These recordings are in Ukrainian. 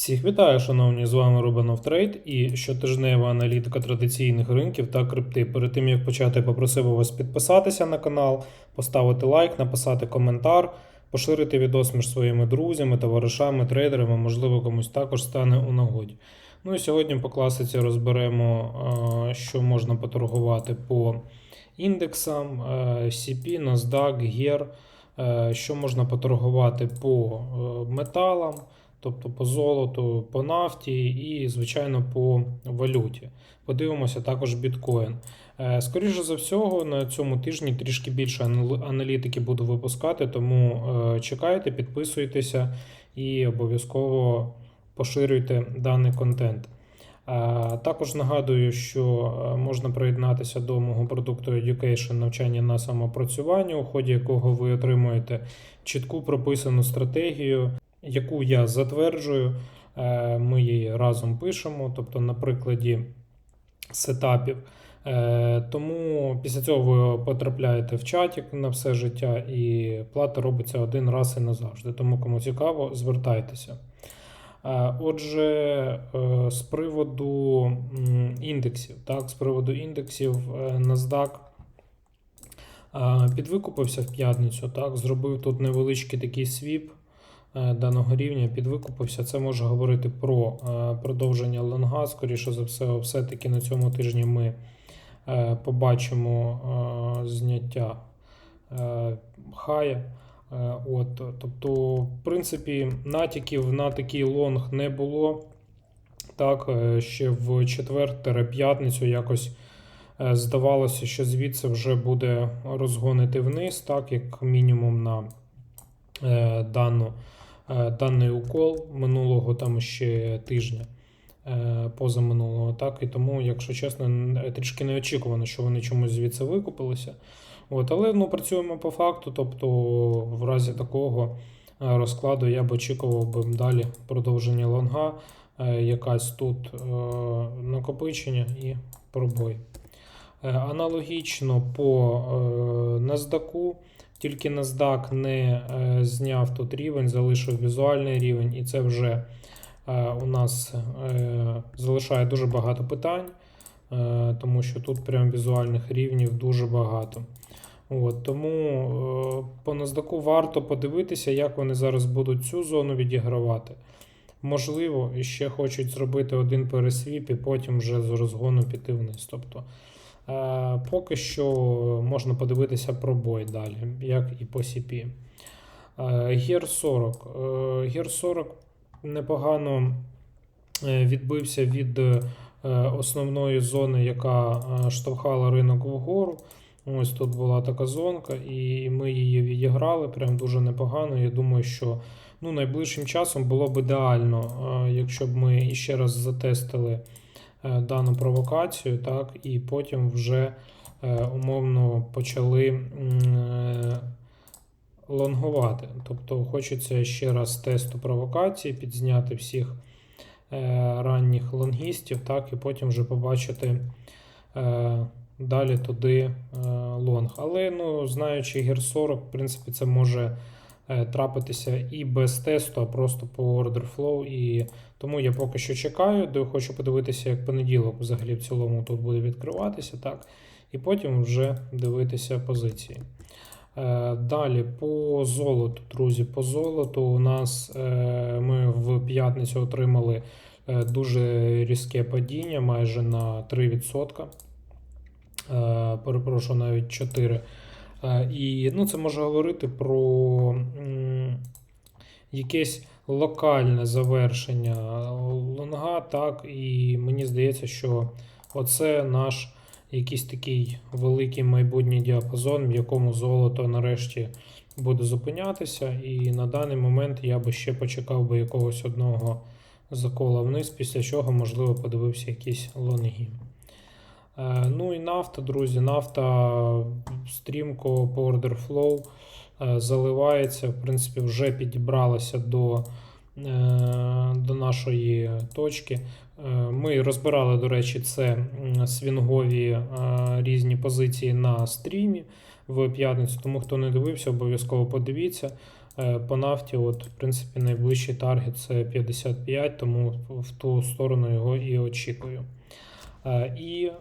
Всіх вітаю, шановні, з вами Рубанов Трейд і щотижнева аналітика традиційних ринків та крипти. Перед тим як почати, попросив вас підписатися на канал, поставити лайк, написати коментар, поширити відос між своїми друзями, товаришами, трейдерами, можливо, комусь також стане у нагоді. Ну і сьогодні по класиці розберемо, е, що можна поторгувати по індексам е, CP, NASDAQ, GER, е, що можна поторгувати по металам тобто по золоту, по нафті і, звичайно, по валюті. Подивимося також біткоін. Е, Скоріше за всього, на цьому тижні трішки більше аналітики буду випускати, тому е, чекайте, підписуйтеся і обов'язково поширюйте даний контент. Е, Також нагадую, що можна приєднатися до мого продукту Education навчання на самопрацювання, у ході якого ви отримуєте чітку прописану стратегію, яку я затверджую. Е, Ми її разом пишемо, тобто на прикладі сетапів. Е, Тому після цього ви потрапляєте в чатик на все життя, і плата робиться один раз і назавжди. Тому кому цікаво, звертайтеся. Е, Отже, з приводу індексів, так, з приводу індексів NASDAQ підвикупився в п'ятницю, так, зробив тут невеличкий такий свіп даного рівня, підвикупився. Це може говорити про е, продовження лонга. Скоріше за все, все-таки на цьому тижні ми е, побачимо е, зняття е, хая. Е, От, тобто, в принципі, натяків на такий лонг не було. Так, е, ще в четвер-п'ятницю якось е, здавалося, що звідси вже буде розгонити вниз, так, як мінімум на е, дану, е, даний укол минулого там ще тижня. е, Позаминулого, так, і тому, якщо чесно, трішки неочікувано, що вони чомусь звідси викупилися. От, але ну, працюємо по факту, тобто в разі такого е, розкладу я б очікував би далі продовження лонга, е, якась тут е, накопичення і пробой. Е, Аналогічно по е, NASDAQ, тільки NASDAQ не е, зняв тут рівень, залишив візуальний рівень, і це вже е, у нас е, залишає дуже багато питань, тому що тут прям візуальних рівнів дуже багато. От, тому по NASDAQ варто подивитися, як вони зараз будуть цю зону відігравати. Можливо, ще хочуть зробити один пересвіп і потім вже з розгону піти вниз. Тобто, поки що можна подивитися пробой далі, як і по CP. Е, Гір 40. Е, Гір 40 непогано е, відбився від е, основної зони, яка е, штовхала ринок вгору. Ось тут була така зонка, і ми її відіграли прям дуже непогано. Я думаю, що ну, найближчим часом було б ідеально, е, якщо б ми іще раз затестили е, дану провокацію, так, і потім вже е, умовно почали е, лонгувати. Тобто хочеться ще раз тесту провокації, підзняти всіх е, ранніх лонгістів, так, і потім вже побачити. е, Далі туди е, лонг. Але ну, знаючи гір 40, в принципі, це може е, трапитися і без тесту, а просто по order flow. І тому я поки що чекаю, де хочу подивитися, як понеділок взагалі в цілому тут буде відкриватися, так, і потім вже дивитися позиції. Е, Далі по золоту, друзі, по золоту у нас е, ми в п'ятницю отримали е, дуже різке падіння, майже на 3%. Е, Перепрошую, навіть 4. Е, І ну, це може говорити про якесь локальне завершення лонга, так, і мені здається, що оце наш якийсь такий великий майбутній діапазон, в якому золото нарешті буде зупинятися. І на даний момент я би ще почекав би якогось одного закола вниз, після чого, можливо, подивився якісь лонги. Е, Ну і нафта, друзі, нафта стрімко по order flow заливається. В принципі, вже підібралася до, е, до нашої точки. Е, Ми розбирали, до речі, це свінгові різні позиції на стрімі в п'ятницю. Тому хто не дивився, обов'язково подивіться. По нафті, от, в принципі, найближчий таргет це 55, тому в ту сторону його і очікую. Е, І е,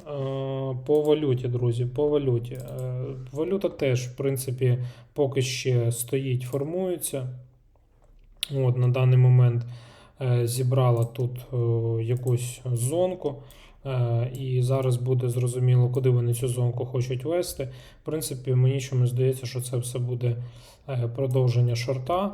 по валюті, друзі, по валюті. Е, Валюта теж, в принципі, поки ще стоїть, формується. От, на даний момент зібрала тут якусь зонку. І зараз буде зрозуміло, куди вони цю зонку хочуть вести. В принципі, мені чомусь здається, що це все буде продовження шорта.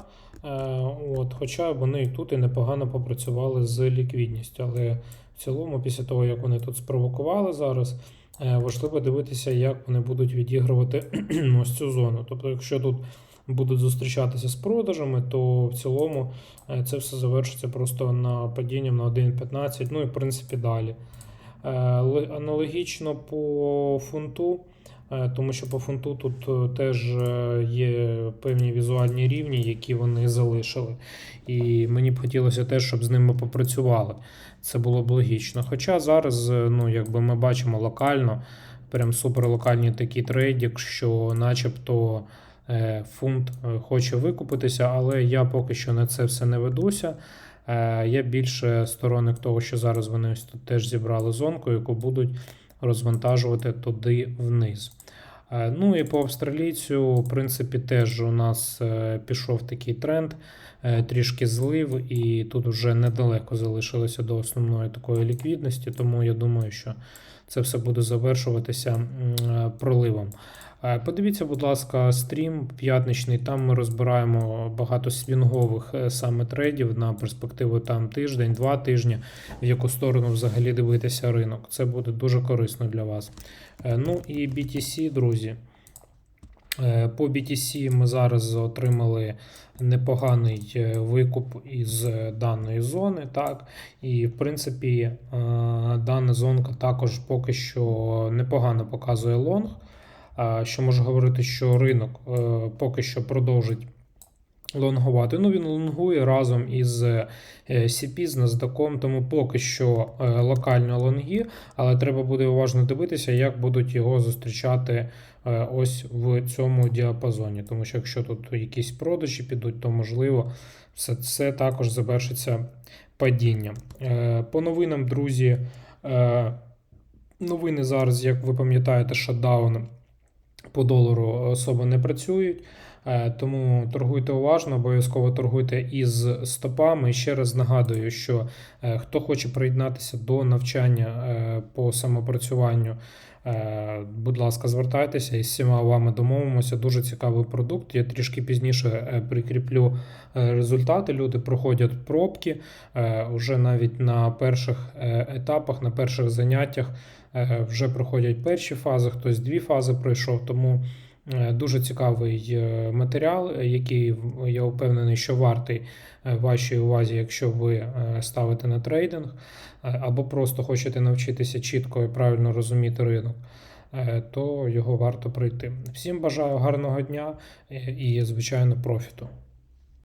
От, хоча вони і тут і непогано попрацювали з ліквідністю. Але в цілому, після того, як вони тут спровокували зараз, е, важливо дивитися, як вони будуть відігрувати ось цю зону. Тобто, якщо тут будуть зустрічатися з продажами, то в цілому е, це все завершиться просто на падінням на 1,15, ну і в принципі далі. Е, Аналогічно по фунту, тому що по фунту тут е, теж е, є певні візуальні рівні, які вони залишили. І мені б хотілося теж, щоб з ними попрацювали. Це було б логічно. Хоча зараз, е, ну, якби ми бачимо локально, прям суперлокальні такі трейди, що начебто е, фунт е, хоче викупитися, але я поки що на це все не ведуся. Е, Я більше сторонник того, що зараз вони ось тут теж зібрали зонку, яку будуть розвантажувати туди вниз. Е, Ну і по австралійцю, в принципі, теж у нас е, пішов такий тренд, е, трішки злив, і тут вже недалеко залишилося до основної такої ліквідності, тому я думаю, що це все буде завершуватися проливом. Е, Подивіться, будь ласка, стрім п'ятничний. Там ми розбираємо багато свінгових е, саме трейдів на перспективу там тиждень, два тижні, в яку сторону взагалі дивитися ринок. Це буде дуже корисно для вас. Е, Ну і BTC, друзі. По BTC ми зараз отримали непоганий викуп із даної зони. Так? І, в принципі, дана зонка також поки що непогано показує лонг. Що може говорити, що ринок е, поки що продовжить лонгувати. Ну, він лонгує разом із е, CP, з NASDAQ, тому поки що е, локально лонги, але треба буде уважно дивитися, як будуть його зустрічати е, ось в цьому діапазоні. Тому що якщо тут якісь продажі підуть, то можливо все це також завершиться падінням. Е, По новинам, друзі, е, новини зараз, як ви пам'ятаєте, шатдаун по долару особо не працюють. Е, Тому торгуйте уважно, обов'язково торгуйте із стопами. І ще раз нагадую, що е, хто хоче приєднатися до навчання е, по самопрацюванню, будь ласка, звертайтеся і з всіма вами домовимося. Дуже цікавий продукт. Я трішки пізніше е, прикріплю е, результати. Люди проходять пробки е, вже навіть на перших е, етапах, на перших заняттях. е, Вже проходять перші фази, хтось дві фази пройшов. Тому Е, Дуже цікавий е, матеріал, е, який я впевнений, що вартий е, вашій увазі, якщо ви е, ставите на трейдинг, е, або просто хочете навчитися чітко і правильно розуміти ринок, е, то його варто пройти. Всім бажаю гарного дня е, і, звичайно, профіту.